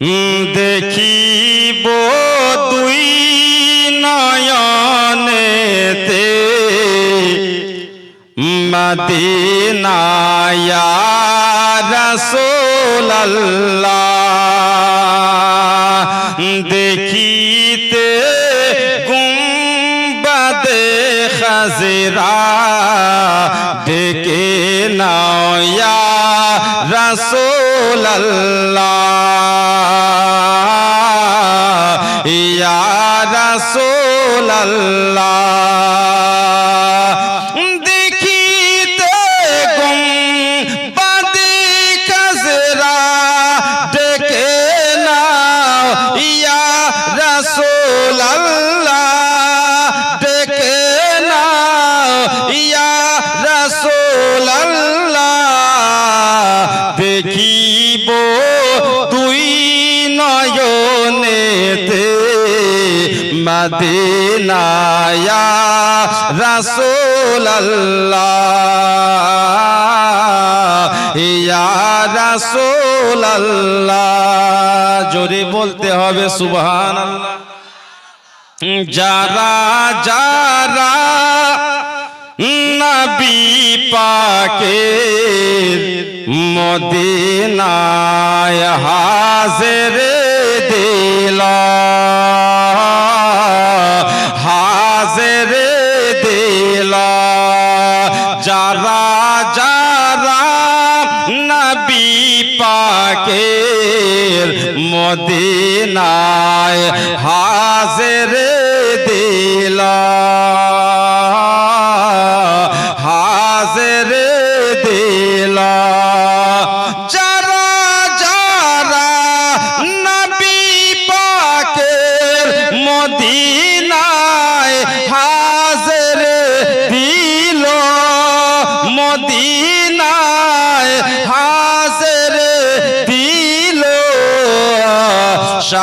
দেখিব দুই নয়নেতে মদিনায়া রসোল্লাহ দেখিতে গুম্বাদে খাজরা ডেকে নয়া রসোল্লাহ রসোল্লাহ দেখিতে গুম, বাদি কাজরা ডেকে নাও, ইয়া রসোল্লাহ ডেকে নাও, ইয়া রসোল্লাহ দেখিব তুই নয়নেতে মদিনায়া রসোল্লাহ ইয়া রসোল্লাহ জোরে বলতে হবে সুবহান যারা যারা নবী পাকের মদিনায় হাজির দিল। পাকের মদিনায় হাজের দিল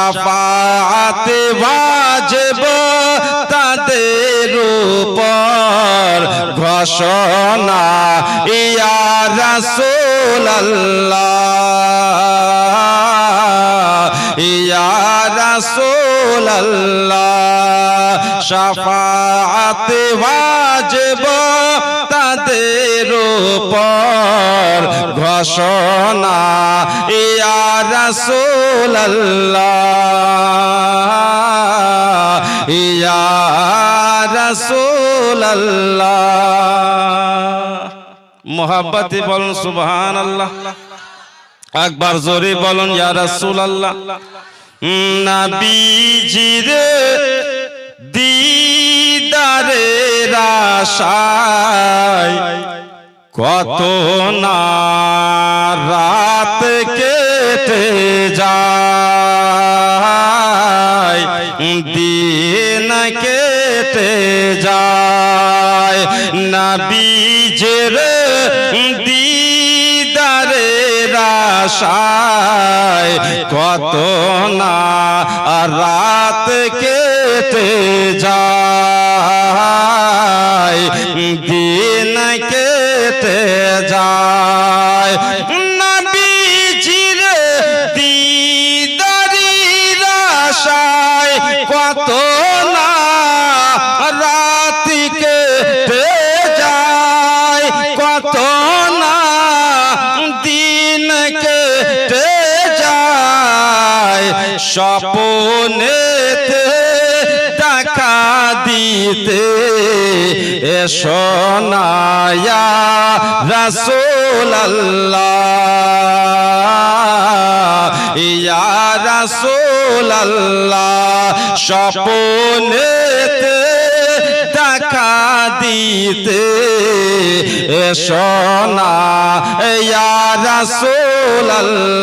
শাফাত বাজব তাদের উপর ঘোষণা ইয়া রাসূলুল্লাহ ইয়া রাসূলুল্লাহ শাফাত বাজব তাদের উপর ঘোষণা, ইয়া রাসূলুল্লাহ ইয়া রাসূলুল্লাহ। মোহাব্বতে বলুন, সুবহানাল্লাহ। একবার জোরে বলুন, ইয়া রাসূলুল্লাহ। নবীজির দিদারের আশায় কত না রাত কেটে যায় দিন কেটে যায়। না বীজের দিদারে কত দিন কেটে যায়। নবীজির দিদারির আশায় কত না কত না স্বপনেতে দেখা দিতে সোনায়া রসোল্লাহ ইয়া রসোল্লাহ স্বপনেতে দেখা দিতে সোনা ইয়া রসোল্লাহ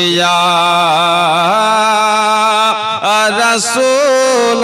ইয়া رسول